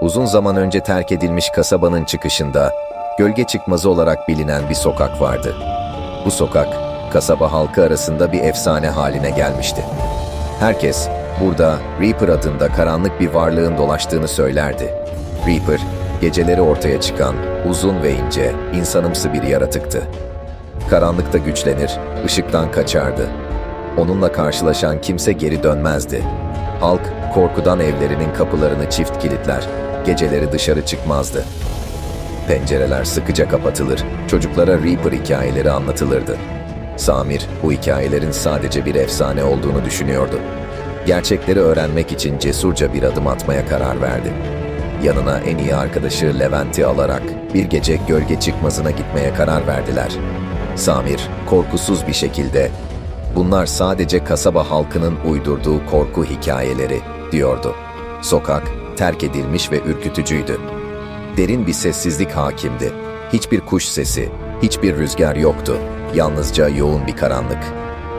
Uzun zaman önce terk edilmiş kasabanın çıkışında gölge çıkmazı olarak bilinen bir sokak vardı. Bu sokak kasaba halkı arasında bir efsane haline gelmişti. Herkes burada Reaper adında karanlık bir varlığın dolaştığını söylerdi. Reaper, geceleri ortaya çıkan, uzun ve ince, insanımsı bir yaratıktı. Karanlıkta güçlenir, ışıktan kaçardı. Onunla karşılaşan kimse geri dönmezdi. Halk korkudan evlerinin kapılarını çift kilitler, geceleri dışarı çıkmazdı. Pencereler sıkıca kapatılır, çocuklara Reaper hikayeleri anlatılırdı. Samir bu hikayelerin sadece bir efsane olduğunu düşünüyordu. Gerçekleri öğrenmek için cesurca bir adım atmaya karar verdi. Yanına en iyi arkadaşı Levent'i alarak bir gece gölge çıkmazına gitmeye karar verdiler. Samir korkusuz bir şekilde bunlar sadece kasaba halkının uydurduğu korku hikayeleri diyordu. Sokak terk edilmiş ve ürkütücüydü. Derin bir sessizlik hakimdi. Hiçbir kuş sesi, hiçbir rüzgar yoktu. Yalnızca yoğun bir karanlık.